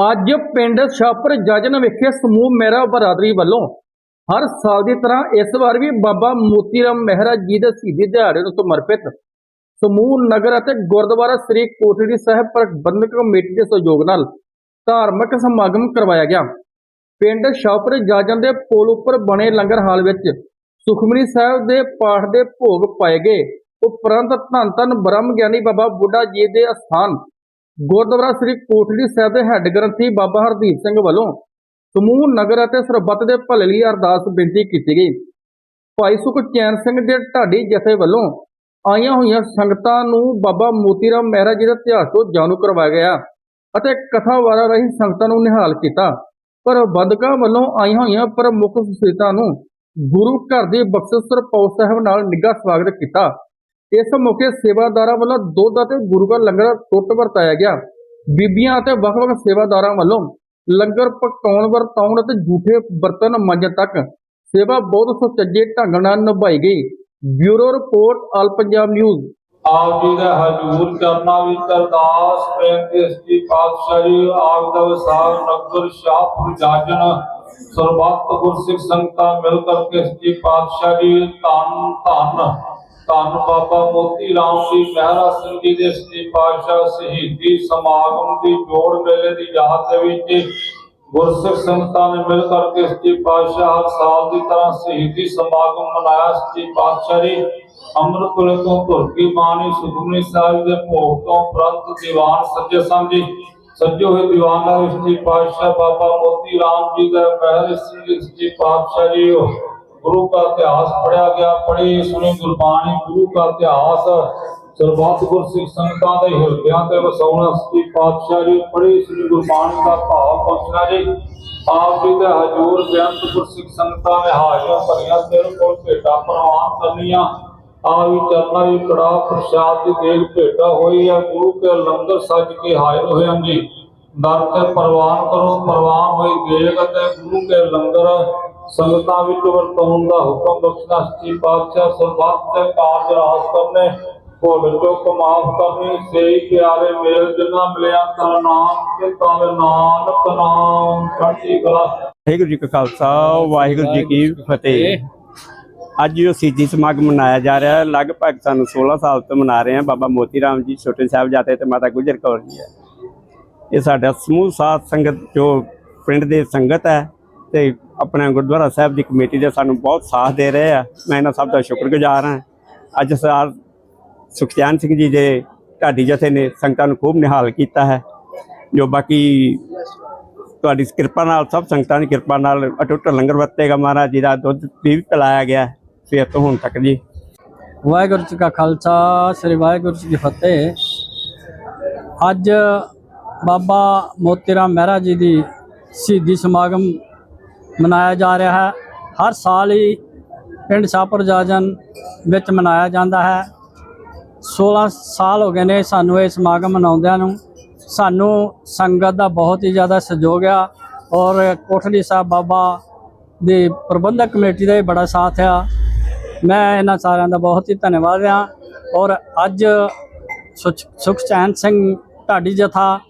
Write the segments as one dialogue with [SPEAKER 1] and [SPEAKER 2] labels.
[SPEAKER 1] ਅੱਜ ਪਿੰਡ ਛਾਪਰ ਜਜਨ ਵਿਖੇ ਸਮੂਹ ਮਹਿਰਾ ਬਰਾਦਰੀ ਵੱਲੋਂ ਹਰ ਸਾਲ ਦੀ ਤਰ੍ਹਾਂ ਇਸ ਵਾਰ ਵੀ ਬਾਬਾ ਮੋਤੀ ਰਾਮ ਮਹਿਰਾ ਜੀ ਦੇ ਸ਼ਹੀਦੀ ਦਿਹਾੜੇ ਨੂੰ ਸਮਰਪਿਤ ਸਮੂਹ ਨਗਰ ਅਤੇ ਗੁਰਦੁਆਰਾ ਸ੍ਰੀ ਕੋਠੜੀ ਸਾਹਿਬ ਪ੍ਰਬੰਧਕ ਕਮੇਟੀ ਦੇ ਸਹਿਯੋਗ ਨਾਲ ਧਾਰਮਿਕ ਸਮਾਗਮ ਕਰਵਾਇਆ ਗਿਆ। ਪਿੰਡ ਸ਼ਾਹਪੁਰ ਜਾਜਨ ਦੇ ਪੁਲ ਉੱਪਰ ਬਣੇ ਲੰਗਰ ਹਾਲ ਵਿੱਚ ਸੁਖਮਨੀ ਸਾਹਿਬ ਦੇ ਪਾਠ ਦੇ ਭੋਗ ਪਾਏ ਗਏ। ਉਪਰੰਤ ਧੰਨ ਧੰਨ ਬ੍ਰਹਮ ਗਿਆਨੀ ਬਾਬਾ ਬੁੱਢਾ ਜੀ ਦੇ ਅਸਥਾਨ ਗੁਰਦੁਆਰਾ ਸ੍ਰੀ ਕੋਟੜੀ ਸਾਹਿਬ ਦੇ ਹੈੱਡ ਗ੍ਰੰਥੀ ਬਾਬਾ ਹਰਦੀਪ ਸਿੰਘ ਵੱਲੋਂ ਸਮੂਹ ਨਗਰ ਅਤੇ ਸਰਬੱਤ ਦੇ ਭਲੇ ਲਈ ਅਰਦਾਸ ਬੇਨਤੀ ਕੀਤੀ ਗਈ। ਭਾਈ ਸੁਖਚੈਨ ਸਿੰਘ ਦੇ ਢਾਡੀ ਜਥੇ ਵੱਲੋਂ ਆਈਆਂ ਹੋਈਆਂ ਸੰਗਤਾਂ ਨੂੰ ਬਾਬਾ ਮੋਤੀ ਰਾਮ ਮਹਿਰਾ ਜੀ ਦਾ ਇਤਿਹਾਸ ਤੋਂ ਜਾਣੂ ਕਰਵਾਇਆ ਗਿਆ ਅਤੇ ਕਥਾ ਵਾਰਾ ਰਾਹੀਂ ਸੰਗਤਾਂ ਨੂੰ ਨਿਹਾਲ ਕੀਤਾ। ਪਰ ਬੰਦਕਾਂ ਵੱਲੋਂ ਆਈਆਂ ਹੋਈਆਂ ਪ੍ਰਮੁੱਖ ਸ਼ਖਸੀਅਤਾਂ ਨੂੰ ਗੁਰੂ ਘਰ ਦੀ ਬਖਸ਼ਿਸ਼ ਸਰਪੌ ਸਾਹਿਬ ਨਾਲ ਨਿੱਘਾ ਸਵਾਗਤ ਕੀਤਾ। ਇਸ ਮੌਕੇ ਸੇਵਾਦਾਰਾਂ ਵੱਲੋਂ ਦੁੱਧ ਅਤੇ ਗੁਰੂ ਦਾ ਲੰਗਰ ਟੁੱਟ ਵਰਤਾਇਆ ਗਿਆ। ਬੀਬੀਆਂ ਅਤੇ ਵੱਖ-ਵੱਖ ਸੇਵਾਦਾਰਾਂ ਵੱਲੋਂ ਲੰਗਰ ਪਕਾਉਣ, ਵਰਤਾਉਣ ਅਤੇ ਝੂਠੇ ਬਰਤਨ ਮਾਂਜਣ ਤੱਕ ਸੇਵਾ ਬਹੁਤ ਸੁਚੱਜੇ ਢੰਗ ਨਾਲ ਨਿਭਾਈ ਗਈ। Bureau report, all Punjab news.
[SPEAKER 2] ਆਪ ਜੀ ਦਾ ਹਜੂਰ ਕਰਨਾ ਵੀ ਅਰਦਾਸ ਬੇਨਤੀ ਸ੍ਰੀ ਪਾਤਸ਼ਾਹ ਜੀ ਆਪ ਦਾ ਵਿਸਾਰ, ਨਗਰ, ਸ਼ਾਹਪੁਰ, ਜਾਜਨ, ਸਰਬੱਤ ਗੁਰਸਿੱਖ ਸੰਗਤਾਂ ਮਿਲ ਕਰਕੇ ਸ੍ਰੀ ਪਾਤਸ਼ਾਹ ਜੀ ਧੰਨ ਧੰਨ ਧੰਨ ਬਾਬਾ ਮੋਤੀ ਰਾਮ ਜੀ ਮਹਿਰਾ ਸਿੰਘ ਜੀ ਦੇ ਸ੍ਰੀ ਪਾਤਸ਼ਾਹ ਸ਼ਹੀਦੀ ਸਮਾਗਮ ਦੀ ਜੋੜ ਮੇਲੇ ਦੀ ਯਾਦ ਦੇ ਵਿੱਚ ਗੁਰਸਿੱਖ ਸੰਗਤਾਂ ਨੇ ਮਿਲ ਕਰਕੇ ਸੱਚੇ ਪਾਤਸ਼ਾਹ ਹਰ ਸਾਲ ਦੀ ਤਰ੍ਹਾਂ ਸ਼ਹੀਦੀ ਸਮਾਗਮ ਮਨਾਇਆ। ਸੱਚੇ ਪਾਤਸ਼ਾਹ ਜੀ ਅੰਮ੍ਰਿਤ ਵੇਲੇ ਤੋਂ ਧੁਰਕੀ ਬਾਣੀ ਸੁਖਮਨੀ ਸਾਹਿਬ ਦੇ ਭੋਗ ਤੋਂ ਪ੍ਰੰਤ ਦੀਵਾਨ ਸੱਜੇ ਸਨ ਜੀ ਸੱਜੇ ਹੋਏ ਦੀਵਾਨ ਵਿੱਚ ਸੱਚੇ ਪਾਤਸ਼ਾਹ ਬਾਬਾ ਮੋਤੀ ਰਾਮ ਜੀ ਦਾ ਪਹਿਲੇ ਸਿੰਘ ਸੱਚੇ ਪਾਤਸ਼ਾਹ ਜੀ ਗੁਰੂ ਦਾ ਇਤਿਹਾਸ ਪੜਿਆ ਗਿਆ, ਪੜ੍ਹੀ, ਸੁਣੀ ਗੁਰਬਾਣੀ, ਗੁਰੂ ਦਾ ਇਤਿਹਾਸ, ਸਰਬੱਤ ਗੁਰਸਿੱਖ ਸੰਗਤਾਂ ਦੇ ਹਿਰਦਿਆਂ ਤੇ ਵਸਾਉਣਾ ਸ੍ਰੀ ਪਾਤਸ਼ਾਹ ਜੀ, ਪੜ੍ਹੀ ਸ੍ਰੀ ਗੁਰਬਾਣੀ ਦਾ ਭਾਵ ਪਹੁੰਚਣਾ ਜੀ। ਆਪ ਜੀ ਦੇ ਹਜੂਰ ਬੇਅੰਤ ਗੁਰਸਿੱਖ ਸੰਗਤਾਂ ਨੇ ਹਾਜ਼ਰੀਆਂ ਭਰੀਆਂ, ਸਿਰ ਕੋਲ ਭੇਟਾ ਪ੍ਰਵਾਨ ਕਰਨੀਆਂ। ਆ ਵੀ ਚਰਨਾਂ ਦੀ ਕੜਾ ਪ੍ਰਸ਼ਾਦ ਦੀ ਦੇਗ ਭੇਟਾ ਹੋਈ ਹੈ। ਗੁਰੂ ਕੇ ਲੰਗਰ ਸੱਜ ਕੇ ਹਾਜ਼ਰ ਹੋਏ ਹਨ ਜੀ। ਦਰ ਤੇ ਪ੍ਰਵਾਨ ਕਰੋ, ਪ੍ਰਵਾਨ ਹੋਈ ਦੇਗ ਅਤੇ ਗੁਰੂ ਕੇ ਲੰਗਰ ਸੰਗਤਾਂ ਵਿੱਚ ਵਰਤਾਉਣ ਦਾ ਹੁਕਮ ਬਖਸ਼ਣਾ ਸ੍ਰੀ ਪਾਤਸ਼ਾਹ ਸਰਬੱਤ ਦੇ ਕਾਰਜ ਰਾਸ ਕਰਨੇ, ਭੁੱਲ ਚੁੱਕ ਮਾਫ ਕਰਨੀ, ਸਹੀ ਪਿਆਰੇ ਮੇਲ ਜਿਨਾ ਮਿਲਿਆ ਤਾ ਨਾਮ ਤੇ ਤਾਵੇ ਨਾਨਕ ਨਾਮ ਚੜ੍ਹਦੀ ਕਲਾ।
[SPEAKER 3] ਵਾਹਿਗੁਰੂ ਜੀ ਕਾ ਖਾਲਸਾ, ਵਾਹਿਗੁਰੂ ਜੀ ਕੀ ਫਤਿਹ। ਅੱਜ ਜੋ ਸੀਜੀ ਸਮਾਗਮ ਮਨਾਇਆ ਜਾ ਰਿਹਾ ਹੈ, ਲਗਭਗ ਸਾਨੂੰ 16 ਸਾਲ ਤੋਂ ਮਨਾ ਰਹੇ ਹਾਂ। ਬਾਬਾ ਮੋਤੀ ਰਾਮ ਜੀ ਛੋਟੇ ਸਾਹਿਬ ਜਾਤੇ ਤੇ ਮਾਤਾ ਗੁਜਰ ਕੌਰ ਜੀ ਹੈ। ਇਹ ਸਾਡਾ ਸਮੂਹ ਸਾਥ ਸੰਗਤ ਜੋ ਪਿੰਡ ਦੇ ਸੰਗਤ ਹੈ ਤੇ ਆਪਣੇ ਗੁਰਦੁਆਰਾ ਸਾਹਿਬ ਦੀ ਕਮੇਟੀ ਦੇ ਸਾਨੂੰ ਬਹੁਤ ਸਾਥ ਦੇ ਰਹੇ ਆ। ਮੈਂ ਇਹਨਾਂ ਸਭ ਦਾ ਸ਼ੁਕਰਗੁਜ਼ਾਰ ਹਾਂ। ਅੱਜ ਸਰ ਸੁਖਚੈਨ ਸਿੰਘ ਜੀ ਦੇ ਢਾਡੀ ਜਥੇ ਨੇ ਸੰਗਤਾਂ ਨੂੰ ਖੂਬ ਨਿਹਾਲ ਕੀਤਾ ਹੈ। ਜੋ ਬਾਕੀ ਤੁਹਾਡੀ ਕਿਰਪਾ ਨਾਲ ਸਭ ਸੰਗਤਾਂ ਦੀ ਕਿਰਪਾ ਨਾਲ ਅਟੁੱਟ ਲੰਗਰ ਵਰਤੇਗਾ ਮਹਾਰਾਜ ਜੀ ਦਾ। ਦੁੱਧ ਵੀ ਪਿਲਾਇਆ ਗਿਆ ਹੈ ਸਵੇਰ ਤੋਂ ਹੁਣ ਤੱਕ ਜੀ।
[SPEAKER 4] ਵਾਹਿਗੁਰੂ ਜੀ ਕਾ ਖਾਲਸਾ, ਸ੍ਰੀ ਵਾਹਿਗੁਰੂ ਜੀ ਕੀ ਫਤਿਹ। ਅੱਜ ਬਾਬਾ ਮੋਤੀਰਾਮ ਮਹਿਰਾ ਜੀ ਦੀ ਸ਼ਹੀਦੀ ਸਮਾਗਮ ਮਨਾਇਆ ਜਾ ਰਿਹਾ ਹੈ। ਹਰ ਸਾਲ ਹੀ ਪਿੰਡ ਸ਼ਾਹਪੁਰ ਜਾਜਨ ਵਿੱਚ ਮਨਾਇਆ ਜਾਂਦਾ ਹੈ। 16 ਸਾਲ ਹੋ ਗਏ ਨੇ ਸਾਨੂੰ ਇਹ ਸਮਾਗਮ ਮਨਾਉਂਦਿਆਂ ਨੂੰ। ਸਾਨੂੰ ਸੰਗਤ ਦਾ ਬਹੁਤ ਹੀ ਜ਼ਿਆਦਾ ਸਹਿਯੋਗ ਆ ਔਰ ਕੋਠਲੀ ਸਾਹਿਬ ਬਾਬਾ ਦੀ ਪ੍ਰਬੰਧਕ ਕਮੇਟੀ ਦਾ ਵੀ ਬੜਾ ਸਾਥ ਆ। ਮੈਂ ਇਹਨਾਂ ਸਾਰਿਆਂ ਦਾ ਬਹੁਤ ਹੀ ਧੰਨਵਾਦ ਹਾਂ ਔਰ ਅੱਜ ਸੁਚ- ਸੁਖਚੈਨ ਸਿੰਘ ਢਾਡੀ ਜਥਾ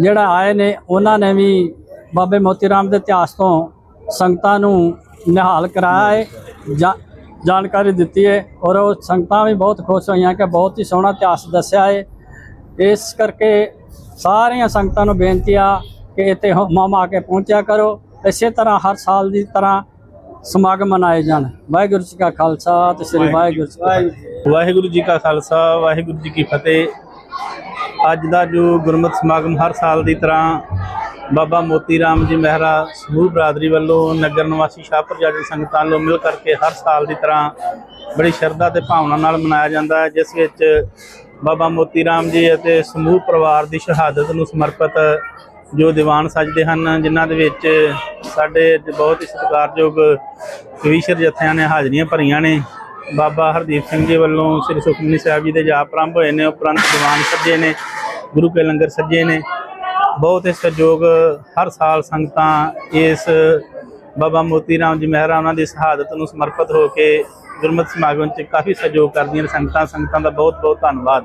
[SPEAKER 4] ਜਿਹੜਾ ਆਏ ਨੇ, ਉਹਨਾਂ ਨੇ ਵੀ ਬਾਬੇ ਮੋਤੀ ਰਾਮ ਦੇ ਇਤਿਹਾਸ ਤੋਂ ਸੰਗਤਾਂ ਨੂੰ ਨਿਹਾਲ ਕਰਾਇਆ ਹੈ ਜਾਣਕਾਰੀ ਦਿੱਤੀ ਹੈ ਔਰ ਉਹ ਸੰਗਤਾਂ ਵੀ ਬਹੁਤ ਖੁਸ਼ ਹੋਈਆਂ ਕਿ ਬਹੁਤ ਹੀ ਸੋਹਣਾ ਇਤਿਹਾਸ ਦੱਸਿਆ ਹੈ। ਇਸ ਕਰਕੇ ਸਾਰੀਆਂ ਸੰਗਤਾਂ ਨੂੰ ਬੇਨਤੀ ਆ ਕਿ ਇੱਥੇ ਹੁਮਾਮ ਆ ਕੇ ਪਹੁੰਚਿਆ ਕਰੋ। ਇਸੇ ਤਰ੍ਹਾਂ ਹਰ ਸਾਲ ਦੀ ਤਰ੍ਹਾਂ ਸਮਾਗਮ ਮਨਾਏ ਜਾਣ। ਵਾਹਿਗੁਰੂ ਜੀ ਕਾ ਖਾਲਸਾ ਤੇ ਸ੍ਰੀ ਵਾਹਿਗੁਰੂ ਜੀ
[SPEAKER 5] ਵਾਹਿਗੁਰੂ ਜੀ ਕਾ ਖਾਲਸਾ ਵਾਹਿਗੁਰੂ ਜੀ ਕੀ ਫਤਿਹ। ਅੱਜ ਦਾ ਜੋ ਗੁਰਮਤਿ ਸਮਾਗਮ ਹਰ ਸਾਲ ਦੀ ਤਰ੍ਹਾਂ ਬਾਬਾ ਮੋਤੀ ਰਾਮ ਜੀ ਮਹਿਰਾ ਸਮੂਹ ਬਰਾਦਰੀ ਵੱਲੋਂ ਨਗਰ ਨਿਵਾਸੀ ਸ਼ਾਹਪੁਰ ਜਾਜੀ ਸੰਗਤਾਂ ਵੱਲੋਂ ਮਿਲ ਕਰਕੇ ਹਰ ਸਾਲ ਦੀ ਤਰ੍ਹਾਂ ਬੜੀ ਸ਼ਰਧਾ ਤੇ ਭਾਵਨਾ ਨਾਲ ਮਨਾਇਆ ਜਾਂਦਾ ਹੈ, ਜਿਸ ਵਿੱਚ ਬਾਬਾ ਮੋਤੀ ਰਾਮ ਜੀ ਅਤੇ ਸਮੂਹ ਪਰਿਵਾਰ ਦੀ ਸ਼ਹਾਦਤ ਨੂੰ ਸਮਰਪਿਤ ਜੋ ਦੀਵਾਨ ਸਜਦੇ ਹਨ, ਜਿਨ੍ਹਾਂ ਦੇ ਵਿੱਚ ਸਾਡੇ ਬਹੁਤ ਹੀ ਸਤਿਕਾਰਯੋਗ ਕਵੀਸ਼ਰ ਜਥਿਆਂ ਨੇ ਹਾਜ਼ਰੀਆਂ ਭਰੀਆਂ ਨੇ। ਬਾਬਾ ਹਰਦੀਪ ਸਿੰਘ ਜੀ ਵੱਲੋਂ ਸ੍ਰੀ ਸੁਖਮਨੀ ਸਾਹਿਬ ਜੀ ਦੇ ਜਾਪ ਆਰੰਭ ਹੋਏ ਨੇ ਉਪਰੰਤ ਦੀਵਾਨ ਸੱਜੇ ਨੇ, ਗੁਰੂ ਕੇ ਲੰਗਰ ਸੱਜੇ ਨੇ। ਬਹੁਤ ਹੀ ਸਹਿਯੋਗ ਹਰ ਸਾਲ ਸੰਗਤਾਂ ਇਸ ਬਾਬਾ ਮੋਤੀ ਰਾਮ ਜੀ ਮਹਿਰਾ ਉਹਨਾਂ ਦੀ ਸ਼ਹਾਦਤ ਨੂੰ ਸਮਰਪਿਤ ਹੋ ਕੇ ਗੁਰਮਤਿ ਸਮਾਗਮ 'ਚ ਕਾਫੀ ਸਹਿਯੋਗ ਕਰਦੀਆਂ ਨੇ ਸੰਗਤਾਂ ਸੰਗਤਾਂ ਦਾ ਬਹੁਤ ਬਹੁਤ ਧੰਨਵਾਦ।